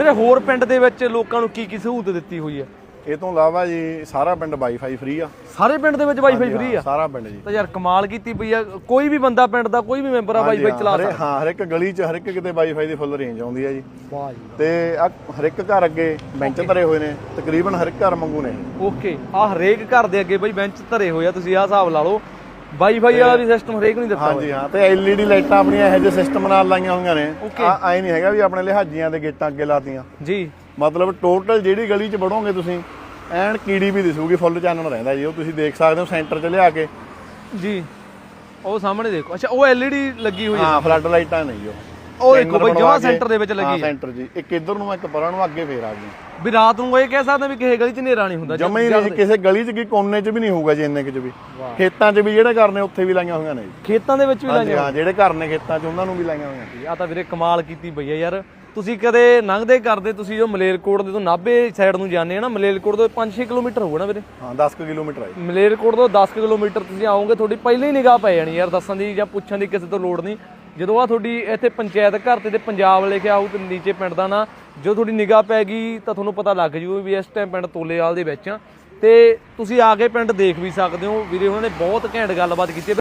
ਵੀਰੇ ਹੋਰ ਪਿੰਡ ਦੇ ਵਿੱਚ ਲੋਕਾਂ ਨੂੰ ਕੀ ਕੀ ਸਹੂਲਤ ਦਿੱਤੀ ਹੋਈ ਹੈ? ਇਹ ਤੋਂ ਇਲਾਵਾ ਜੀ ਸਾਰਾ ਪਿੰਡ ਵਾਈਫਾਈ ਫ੍ਰੀ ਆ। ਸਾਰੇ ਪਿੰਡ ਦੇ ਵਿੱਚ ਵਾਈਫਾਈ ਫ੍ਰੀ ਆ? ਸਾਰਾ ਪਿੰਡ ਜੀ। ਤਾਂ ਯਾਰ ਕਮਾਲ ਕੀਤੀ ਪਈ ਆ। ਕੋਈ ਵੀ ਬੰਦਾ ਪਿੰਡ ਦਾ ਕੋਈ ਵੀ ਮੈਂਬਰ ਆ ਵਾਈਫਾਈ ਚਲਾ ਸਕਦਾ। ਹਾਂ ਹਰ ਇੱਕ ਗਲੀ 'ਚ ਹਰ ਇੱਕ ਕਿਤੇ ਵਾਈਫਾਈ ਦੀ ਫੁੱਲ ਰੇਂਜ ਆਉਂਦੀ ਹੈ ਜੀ। ਵਾਹ ਜੀ ਤੇ ਆ ਹਰ ਇੱਕ ਘਰ ਅੱਗੇ ਬੈਂਚ ਧਰੇ ਹੋਏ ਨੇ ਤਕਰੀਬਨ ਹਰ ਇੱਕ ਘਰ ਮੰਗੂ ਨੇ। ਓਕੇ ਆ ਹਰੇਕ ਘਰ ਦੇ ਅੱਗੇ ਬਈ ਬੈਂਚ ਧਰੇ ਹੋਏ ਆ ਤੁਸੀਂ ਆਹ ਹਿਸਾਬ ਲਾ ਲਓ। ਵਾਈਫਾਈ ਵਾਲਾ ਵੀ ਸਿਸਟਮ ਹਰੇਕ ਨੂੰ ਦਿੱਤਾ ਹਾਂਜੀ ਹਾਂ ਤੇ LED ਲਾਈਟਾਂ ਆਪਣੀਆਂ ਇਹੋ ਜਿਹੇ ਸਿਸਟਮ ਨਾਲ ਲਾਈਆਂ ਹੋਈਆਂ ਨੇ. ਆ ਐ ਨਹੀਂ ਹੈਗਾ ਵੀ ਆਪਣੇ ਲਿਹਾਜ਼ੀਆਂ ਦੇ ਗੇਟਾਂ ਅੱਗੇ ਲਾਤੀਆਂ। ਜੀ। ਮਤਲਬ ਟੋਟਲ ਜਿਹੜੀ ਗਲੀ 'ਚ ਵੜੋਗੇ ਤੁਸੀਂ ਐਨ ਕੀੜੀ ਵੀ ਦਿਸੂਗੀ ਫੁੱਲ ਚਾਨਣ ਰਹਿੰਦਾ ਜੀ ਉਹ ਤੁਸੀਂ ਦੇਖ ਸਕਦੇ ਹੋ ਸੈਂਟਰ 'ਚ ਲਿਆ ਕੇ। ਜੀ। ਉਹ ਸਾਹਮਣੇ ਦੇਖੋ। ਅੱਛਾ ਉਹ LED ਲੱਗੀ ਹੋਈ ਹੈ ਹਾਂ ਫਲੱਡ ਲਾਈਟਾਂ ਨਹੀਂ ਉਹ। ਉਹ ਦੇਖੋ ਬਈ ਜਮਾ ਸੈਂਟਰ ਦੇ ਵਿੱਚ ਲੱਗੀ ਹੈ ਸੈਂਟਰ ਜੀ। ਇੱਕ ਇੱਧਰ ਨੂੰ ਇੱਕ ਪਰਾਂ ਨੂੰ ਅੱਗੇ ਫੇਰ ਆ ਗਈ। ਵੀ ਰਾਤ ਨੂੰ ਇਹ ਕਹਿ ਸਕਦੇ ਵੀ ਕਿਸੇ ਗਲੀ 'ਚ ਹਨੇਰਾ ਨਹੀਂ ਹੁੰਦਾ ਜਮਾ ਹੀ ਨਹੀਂ ਕਿਸੇ ਗਲੀ 'ਚ ਕੀ ਕੋਨੇ 'ਚ ਵੀ ਨਹੀਂ ਹੋਊਗਾ ਜੀ ਇੰਨੇ ਕੁ 'ਚ ਵੀ। ਖੇਤਾਂ 'ਚ ਵੀ ਜਿਹੜੇ ਘਰ ਨੇ ਉੱਥੇ ਵੀ ਲਾਈਆਂ ਹੋਈਆਂ ਨੇ ਖੇਤਾਂ ਦੇ ਵਿੱਚ ਵੀ ਲਾਈਆਂ ਹਾਂ ਜਿਹੜੇ ਘਰ ਨੇ ਖੇਤਾਂ 'ਚ ਉਹਨਾਂ ਨੂੰ ਵੀ ਲਾਈਆਂ ਹੋਈਆਂ ਆ ਤਾਂ ਵੀਰੇ ਕਮਾਲ ਕੀਤੀ ਪਈ ਆ ਯਾਰ। ਤੁਸੀਂ ਕਦੇ ਲੰਘਦੇ ਕਰਦੇ ਤੁਸੀਂ ਜੋ ਮਲੇਰਕੋਟ ਦੇ ਤੋਂ ਨਾਭੇ ਸਾਈਡ ਨੂੰ ਜਾਂਦੇ ਆ ਨਾ ਮਲੇਰਕੋਟ ਤੋਂ 5-6 ਕਿਲੋਮੀਟਰ ਹੋਊਗਾ ਨਾ ਵੀਰੇ? ਹਾਂ 10 ਕੁ ਕਿਲੋਮੀਟਰ ਹੈ। ਮਲੇਰਕੋਟ ਤੋਂ 10 ਕੁ ਕਿਲੋਮੀਟਰ ਤੁਸੀਂ ਆਓਗੇ ਤੁਹਾਡੀ ਪਹਿਲਾਂ ਨਿਗਾਹ ਪੈ ਜਾਣੀ ਯਾਰ ਦੱਸਣ ਦੀ ਜਾਂ ਪੁੱਛਣ ਦੀ ਕਿਸੇ ਤੋਂ ਲੋੜ ਨਹੀਂ। ਜਦੋਂ ਆ ਤੁਹਾਡੀ ਇੱਥੇ ਪੰਚਾਇਤ ਘਰ ਤੇ ਤੇ ਪੰਜਾਬ ਲਿਖਿਆ ਆਊ ਤੇ ਨੀਚੇ ਪਿੰਡ ਦਾ ਨਾਂ, ਜਦੋਂ ਤੁਹਾਡੀ ਨਿਗਾਹ ਪੈ ਗਈ ਤਾਂ ਤੁਹਾਨੂੰ ਪਤਾ ਲੱਗ ਜੂ ਵੀ ਇਸ ਟਾਈਮ ਪਿੰਡ ਤੋਲੇਵਾਲ ਦੇ ਵਿੱਚ ਆ ਤੇ ਤੁਸੀਂ ਆ ਕੇ ਪਿੰਡ ਦੇਖ ਵੀ ਸਕਦੇ ਹੋ ਵੀਰੇ, ਉਹਨਾਂ ਨੇ ਬਹੁਤ ਘੈਂਟ ਗੱਲਬਾਤ ਕੀਤੀ ਹੈ।